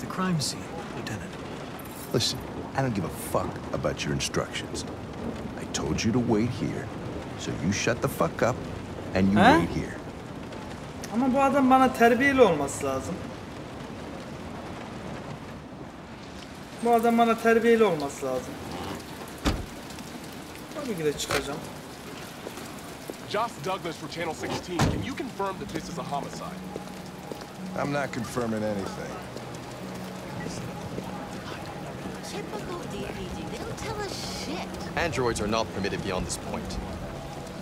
the crime scene, Lieutenant. Listen, I don't give a fuck about your instructions. I told you to wait here, so you shut the fuck up and you Huh? wait here. Ama bu adam bana terbiyeli olması lazım. Bu adam bana terbiyeli olması lazım. Tabii ki de çıkacağım. Josh Douglas for Channel 16. Can you confirm that this is a homicide? I'm not confirming anything. Typical DPD. They don't tell us shit. Androids are not permitted beyond this point.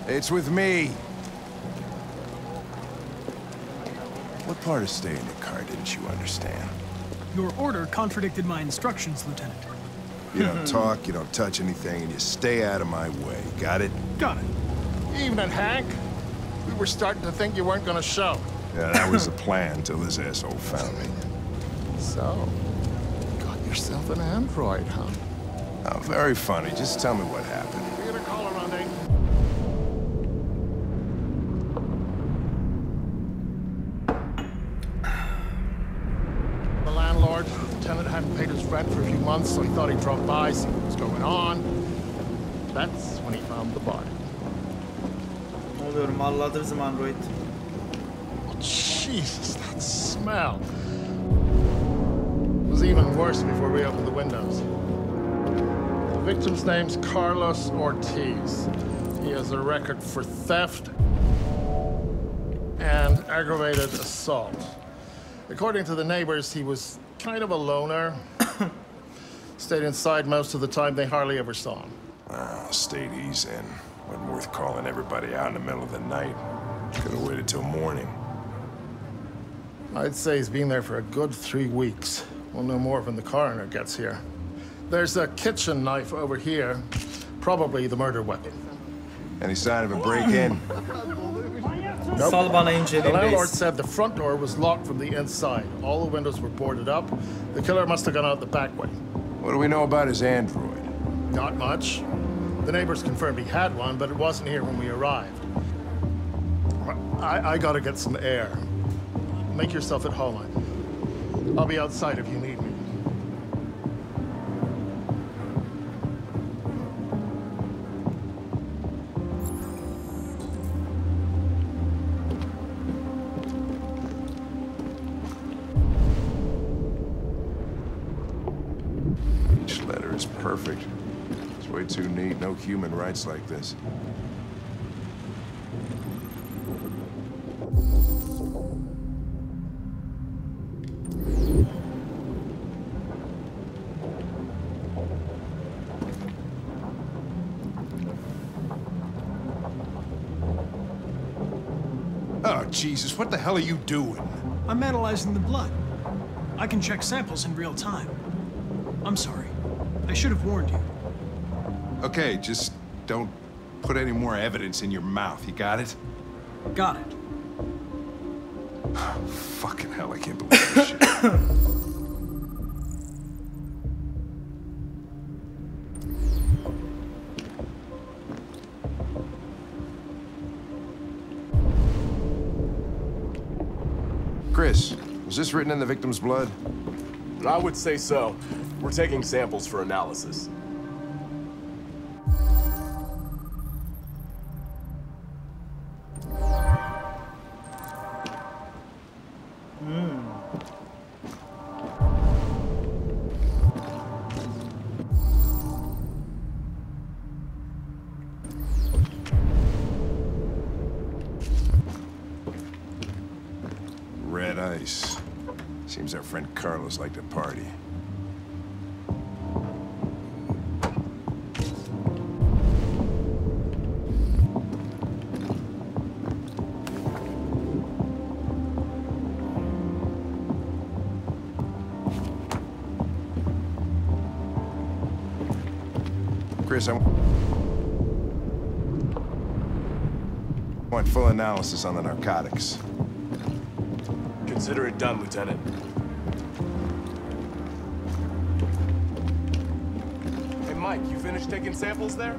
It's with me. What part of staying in the car didn't you understand? Your order contradicted my instructions, Lieutenant. You don't talk, you don't touch anything, and you stay out of my way. Got it? Got it. Evening, Hank. We were starting to think you weren't gonna show. Yeah, that was the plan till this asshole found me. So, got yourself an android, huh? Oh, very funny. Just tell me what happened. Get a caller on Dave. The landlord, the tenant hadn't paid his rent for a few months, so he thought he'd drop by, see what was going on. That's when he found the body. Ne oluyorum Allah'dır bizim Android. Oh, Jesus, that smell. Was even worse before we opened the windows. The victim's name's Carlos Ortiz. He has a record for theft and aggravated assault. According to the neighbors, he was kind of a loner. Stayed inside most of the time. They hardly ever saw him. Ah, state he's in. Wasn't worth calling everybody out in the middle of the night. Could have waited till morning. I'd say he's been there for a good three weeks. We'll know more when the coroner gets here. There's a kitchen knife over here, probably the murder weapon. Any sign of a break-in? Nope. Sal bana The landlord reis. said the front door was locked from the inside. All the windows were boarded up. The killer must have gone out the back way. What do we know about his android? Not much. The neighbors confirmed he had one, but it wasn't here when we arrived. I, I gotta get some air. Make yourself at home. I'll be outside if you need is perfect. It's way too neat. No human rights like this. Oh, Jesus, what the hell are you doing? I'm analyzing the blood. I can check samples in real time. I'm sorry. I should have warned you. Okay, just don't put any more evidence in your mouth. You got it? Got it. Fucking hell, I can't believe this shit. Chris, was this written in the victim's blood? I would say so. We're taking samples for analysis. Hmm. Red ice. Seems our friend Carlos liked to party. Chris, I want full analysis on the narcotics. Consider it done, Lieutenant. Hey, Mike, you finished taking samples there?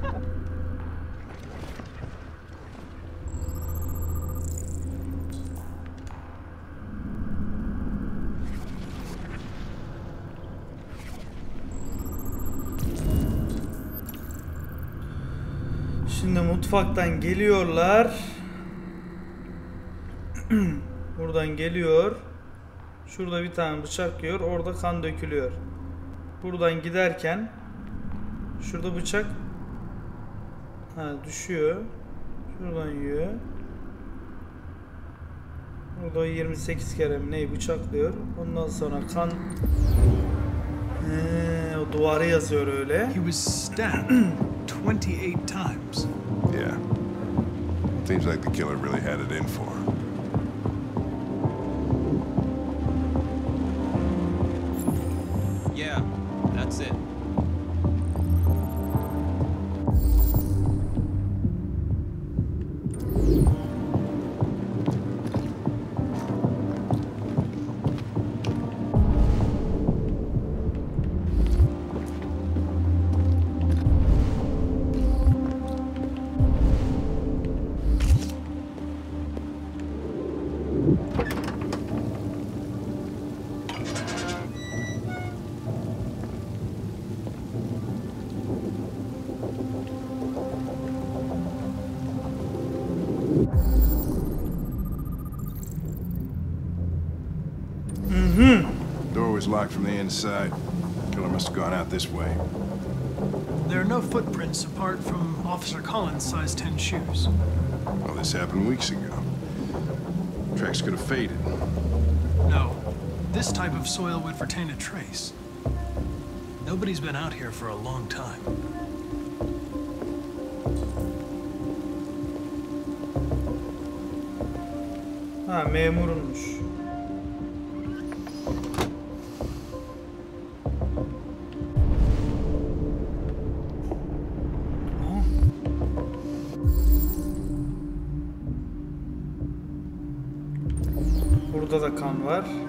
Şimdi mutfaktan geliyorlar. Buradan geliyor. Şurada bir tane bıçak yiyor. Orada kan dökülüyor. Buradan giderken şurada bıçak ha düşüyor. Şuradan yiyor. Burada 28 kere mi neyi bıçaklıyor. Ondan sonra kan He, o duvarı yazıyor öyle. He was stabbed 28 times. Yeah. Seems like the killer really had it in for him. Yeah, that's it. Locked from the inside. Killer must have gone out this way. There are no footprints apart from Officer Collins' size 10 shoes. Well, this happened weeks ago. Tracks could have faded. No, this type of soil would retain a trace. Nobody's been out here for a long time. Ah, ha memurunmuş. Var.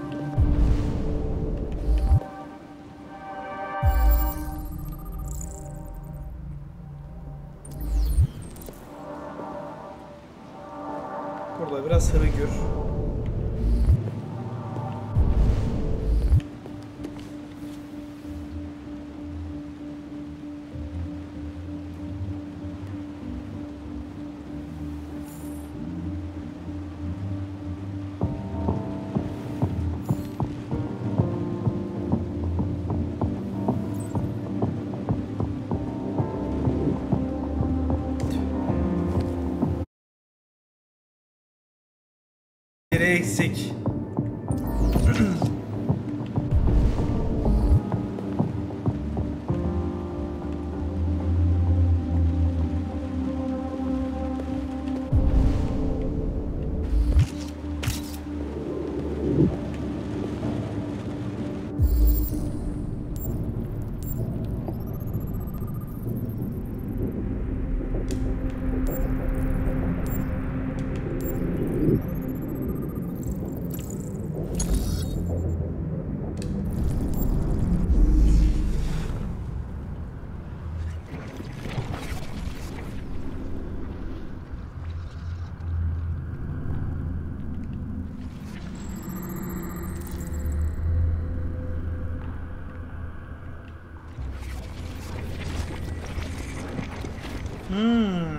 Sensei. Eksik.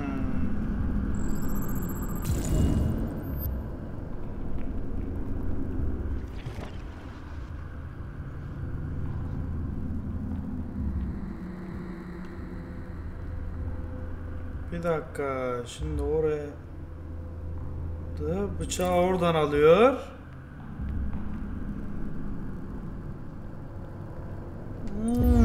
Bir dakika. Şimdi oraya da bıçağı oradan alıyor. Hmm.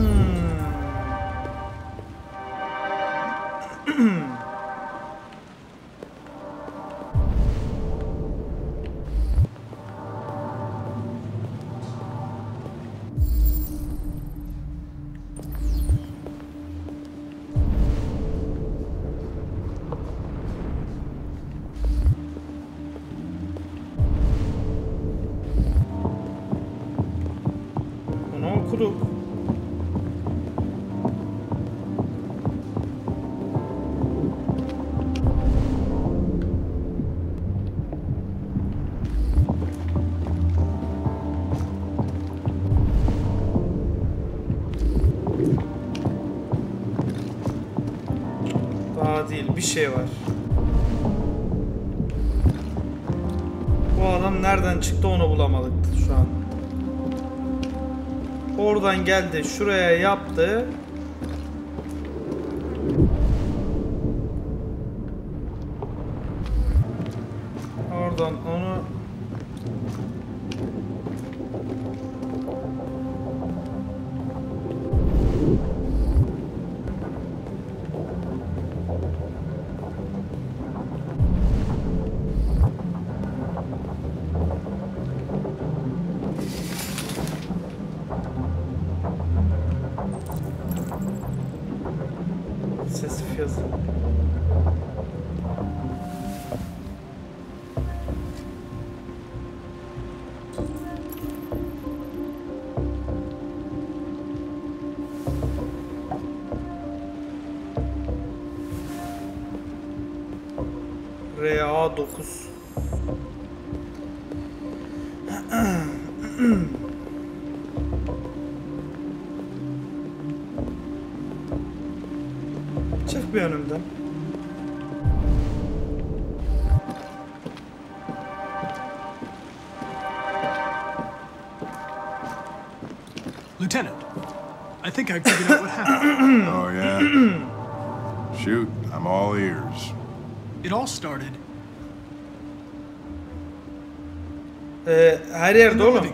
Okuduk. Daha değil bir şey var. Oradan geldi şuraya yaptı. Oradan onu RA9 Çık bir önümden. Lieutenant, I think I figured out what happened. Oh, yeah? Shoot, I'm all ears. It all started Ee, her yerde oğlum.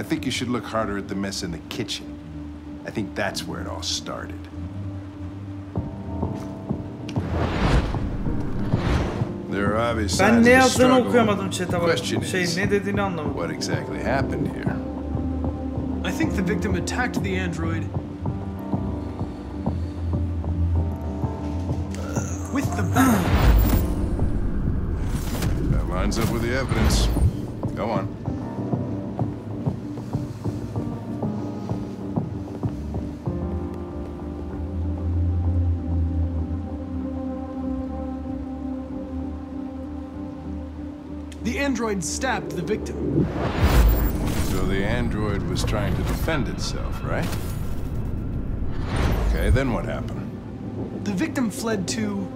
I think you should look harder at the mess in the kitchen. I think that's where it all started. There are obvious Ben signs ne of a yazdığını struggle. okuyamadım chat'e bak. Question Şey is, ne dediğini anlamadım. what exactly happened here? I think the victim attacked the android with the bat. That lines up with the evidence. Go on. The android stabbed the victim. So the android was trying to defend itself, right? Okay, then what happened? The victim fled to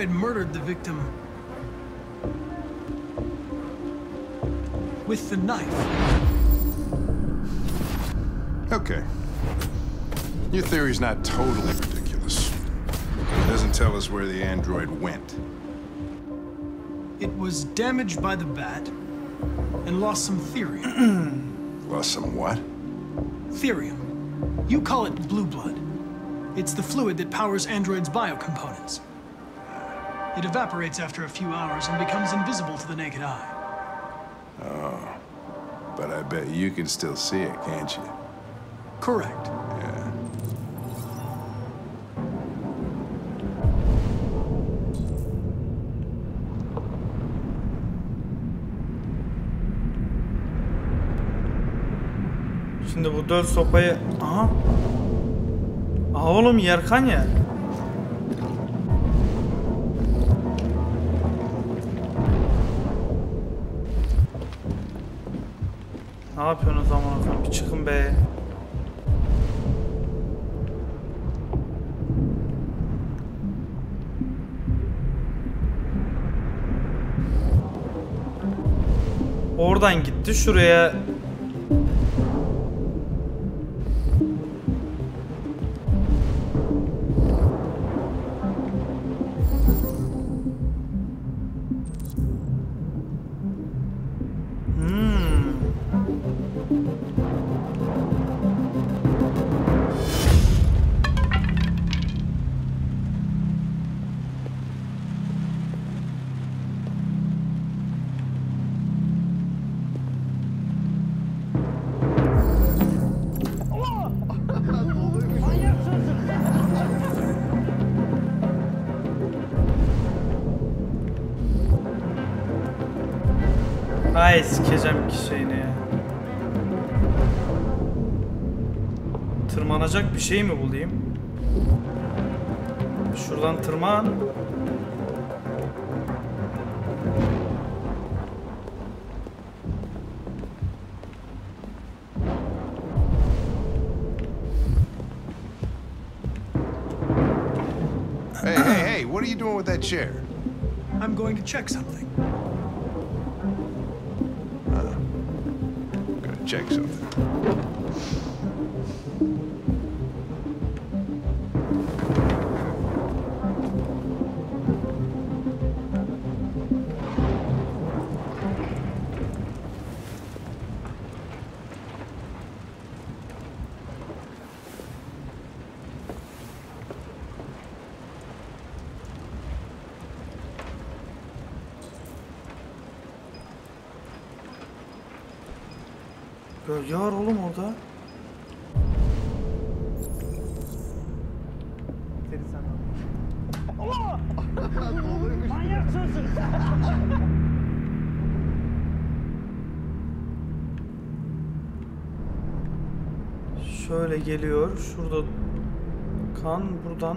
The android murdered the victim with the knife. Okay. Your theory's not totally ridiculous. It doesn't tell us where the android went. It was damaged by the bat and lost some therium. Lost some what? therium. You call it blue blood. It's the fluid that powers androids' biocomponents. It evaporates after a few hours and becomes invisible to the naked eye. Oh, But I bet you can still see it, can't you? Correct. Yeah. Şimdi bu döl sopayı... Aha. Aha oğlum yerkan ya. Yapıyorsunuz efendim? Bir çıkın be. Oradan gitti şuraya Ay sikeceğim ki şeyini ya. Tırmanacak bir şey mi bulayım? Şuradan tırman. Hey, hey, hey, what are you doing with that chair? I'm going to check something. Check something. Gölge var oğlum orada. Şöyle geliyor. Şurada kan buradan.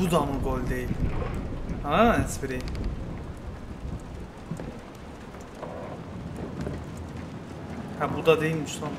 Bu da mı gol değil? Anladın mı espriyi? Ha bu da değilmiş lan.